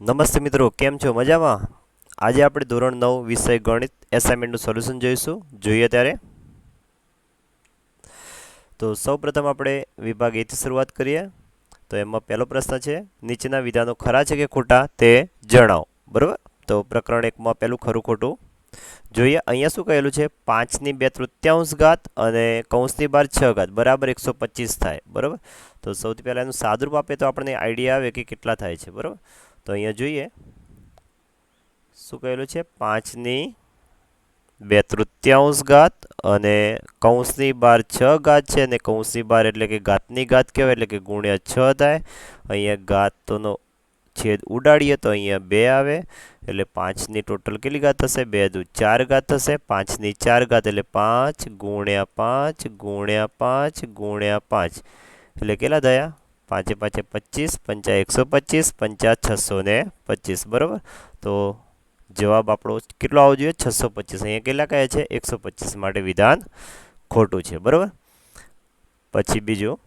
નમસ્તે મિત્રો, કેમ છો? મજામાં? આજે આપણે ધોરણ નવ વિષય ગણિત એસાઇનમેન્ટનું સોલ્યુશન જોઈશું. જોઈએ ત્યારે. તો સૌપ્રથમ આપણે વિભાગ એથી શરૂઆત કરીએ. તો એમાં પહેલો પ્રશ્ન છે, નીચેના વિધાનો ખરા છે કે ખોટા તે જણાવો. બરાબર? તો પ્રકરણ એકમાં પહેલું ખરું ખોટું. જોઈએ, અહીંયા શું કહેલું છે? પાંચની બે તૃતીયાંશ ઘાત અને કૌંસની બાર છ ઘાત. બરાબર એકસો પચીસ થાય. બરાબર? તો સૌથી પહેલાં એનું સાદુરૂપ આપે તો આપણને આઈડિયા આવે કે કેટલા થાય છે. બરાબર? તો અહીંયા જોઈએ. શું કહેલું છે? પાંચની બે તૃતીયાંશ ઘાત અને કૌંસની બાર છ ઘાત છે અને કૌંસની બાર એટલે કે ઘાતની ઘાત કહેવાય, એટલે કે ગુણ્યા છ થાય. અહીંયા ઘાતનો છેદ ઉડાડીએ તો અહીંયા બે આવે, એટલે પાંચની ટોટલ કેટલી ઘાત થશે બે દુ ચાર ઘાત થશે પાંચની ચાર ઘાત એટલે પાંચ ગુણ્યા પાંચ ગુણ્યા પાંચ ગુણ્યા પાંચ. એટલે કેટલા થયા? પાંચે પાંચે પચીસ, પંચા એકસો પચીસ, પંચા છસો ને પચીસ, બરાબર? તો જવાબ આપણો કેટલો આવવો જોઈએ? છસો પચીસ. અહીંયા કેટલા કહે છે? એકસો પચીસ માટે વિધાન ખોટું છે, બરાબર? પછી બીજું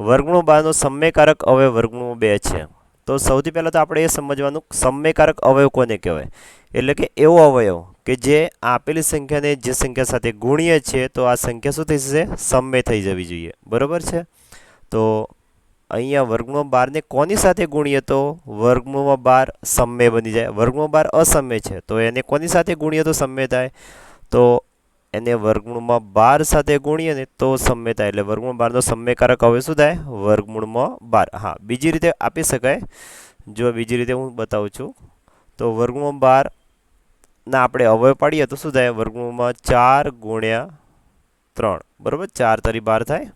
વર્ગણું બારનો સમયકારક અવયવ વર્ગણું બે છે. તો સૌથી પહેલાં તો આપણે એ સમજવાનું સમયકારક અવયવ કોને કહેવાય? એટલે કે એવો અવયવ કે જે આપેલી સંખ્યાને જે સંખ્યા સાથે ગુણીએ છીએ તો આ સંખ્યા શું થઈ જશે? સમય થઈ જવી જોઈએ. બરાબર છે? તો અહીંયા વર્ગમાં બારને કોની સાથે ગુણીએ તો? વર્ગમૂળમાં બાર સમય બની જાય. વર્ગમાં બાર અસમ્ય છે. તો એને કોની સાથે ગુણીએ તો સમય થાય? તો એને વર્ગમૂળમાં બાર સાથે ગુણીએ ને તો સમ્ય થાય. એટલે વર્ગમૂળ બારનો સમયકારક હવે શું થાય? વર્ગમૂળમાં બાર. હા, બીજી રીતે આપી શકાય. જો બીજી રીતે હું બતાવું છું, તો વર્ગમૂળ બાર ના આપણે અવયવ પાડીએ તો શું થાય? વર્ગમૂળમાં ચાર ગુણ્યા ત્રણ. બરાબર? ચાર તરી બાર થાય.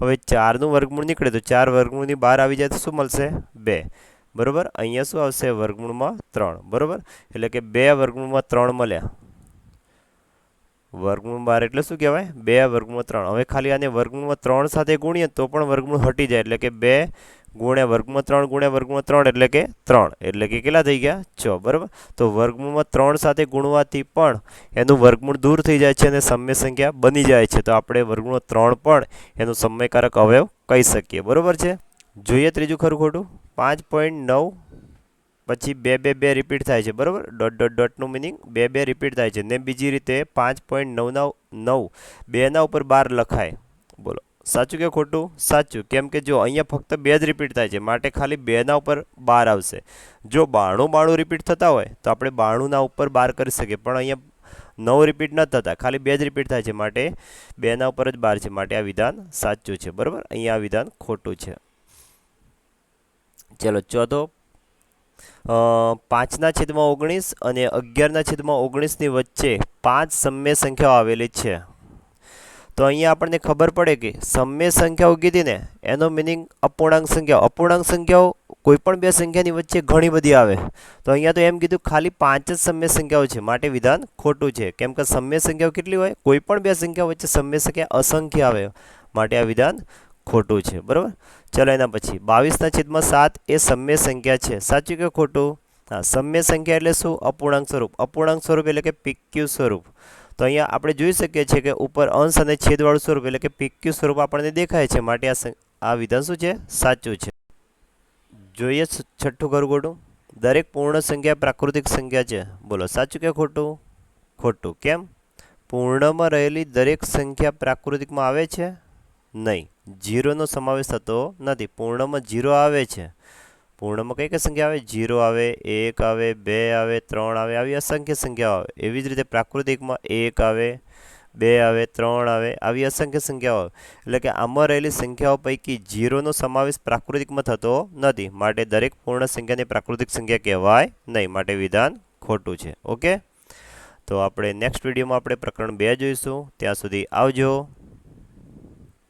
હવે ચારનું વર્ગમૂળ નીકળે તો ચાર વર્ગમૂળની બહાર આવી જાય તો શું મળશે? બે. બરાબર? અહીંયા શું આવશે વર્ગમૂળમાં ત્રણ. બરાબર? એટલે કે બે વર્ગમૂળમાં ત્રણ મળ્યા. વર્ગમૂળ બાર એટલે શું કહેવાય? બે વર્ગમૂળ ત્રણ. હવે ખાલી આને વર્ગમૂળમાં ત્રણ સાથે ગુણીએ તો પણ વર્ગમૂળ હટી જાય. એટલે કે બે ગુણ્યા વર્ગમાં ત્રણ ગુણ્યા વર્ગમાં ત્રણ એટલે કે ત્રણ. એટલે કે કેટલા થઈ ગયા? છ. બરાબર? તો વર્ગમૂળમાં ત્રણ સાથે ગુણવાથી પણ એનું વર્ગમૂળ દૂર થઈ જાય છે અને સમય સંખ્યા બની જાય છે. તો આપણે વર્ગમૂળ ત્રણ પણ એનું સમયકારક અવયવ કહી શકીએ. બરાબર છે? જોઈએ ત્રીજું ખરું ખોટું. પાંચ પોઈન્ટ નવ પછી બે બે બે રિપીટ થાય છે. બરાબર? ડોટ ડોટ ડોટનું મિનિંગ બે બે રિપીટ થાય છે. ને બીજી રીતે પાંચ પોઈન્ટ નવના નવ. બેના ઉપર બાર લખાય. બોલો. સાચું કે ખોટું? સાચું. કેમ કે જો અહીંયા ફક્ત બે જ રિપીટ થાય છે. માટે ખાલી બેના ઉપર બાર આવશે. જો બાણું બાણું રિપીટ થતા હોય, તો આપણે બાણુંના ઉપર બાર કરી શકીએ. પણ અહીંયા નવ રિપીટ ન થતા. ખાલી બે જ રિપીટ થાય છે. માટે બેના ઉપર જ બાર છે. માટે આ વિધાન સાચું છે. બરાબર? અહીંયા આ વિધાન ખોટું છે. ચલો, ચોથો. પાંચના છેદમાં ઓગણીસ અને અગિયારના છેદમાં ઓગણીસની વચ્ચે પાંચ સમય સંખ્યાઓ આવેલી છે. તો અહીંયા આપણને ખબર પડે કે સમય સંખ્યાઓ કીધી ને, એનો મિનિંગ અપૂર્ણાંક સંખ્યાઓ. અપૂર્ણાંક સંખ્યાઓ કોઈ પણ બે સંખ્યાની વચ્ચે ઘણી બધી આવે. તો અહીંયા તો એમ કીધું ખાલી પાંચ જ સમય સંખ્યાઓ છે. માટે વિધાન ખોટું છે. કેમ કે સમય સંખ્યાઓ કેટલી હોય? કોઈ પણ બે સંખ્યા વચ્ચે સમય સંખ્યા અસંખ્ય આવે. માટે આ વિધાન ખોટું છે. બરાબર? ચલો એના પછી. બાવીસના છેદમાં સાત એ સમય સંખ્યા છે. સાચું કે ખોટું? હા, સમય સંખ્યા એટલે શું? અપૂર્ણાંક સ્વરૂપ. અપૂર્ણાંક સ્વરૂપ એટલે કે પીક્યુ સ્વરૂપ. તો અહીંયા આપણે જોઈ શકીએ છીએ કે ઉપર અંશ અને છેદવાળું સ્વરૂપ એટલે કે પીક્યુ સ્વરૂપ આપણને દેખાય છે. માટે આ આ વિધાન શું છે? સાચું છે. જોઈએ છઠ્ઠું ઘરગોટું. દરેક પૂર્ણ સંખ્યા પ્રાકૃતિક સંખ્યા છે. બોલો, સાચું કે ખોટું? ખોટું. કેમ? પૂર્ણમાં રહેલી દરેક સંખ્યા પ્રાકૃતિકમાં આવે છે? નહીં. જીરોનો સમાવેશ થતો નથી. પૂર્ણમાં જીરો આવે છે. પૂર્ણમાં કઈ કઈ સંખ્યા આવે? જીરો આવે, એક આવે, બે આવે, ત્રણ આવે, આવી અસંખ્ય સંખ્યાઓ આવે. એવી જ રીતે પ્રાકૃતિકમાં એક આવે, બે આવે, ત્રણ આવે, આવી અસંખ્ય સંખ્યાઓ એટલે કે આમાં રહેલી સંખ્યાઓ પૈકી જીરોનો સમાવેશ પ્રાકૃતિકમાં થતો નથી. માટે દરેક પૂર્ણ સંખ્યાને પ્રાકૃતિક સંખ્યા કહેવાય નહીં. માટે વિધાન ખોટું છે. ઓકે? તો આપણે નેક્સ્ટ વિડીયોમાં આપણે પ્રકરણ બે જોઈશું. ત્યાં સુધી આવજો.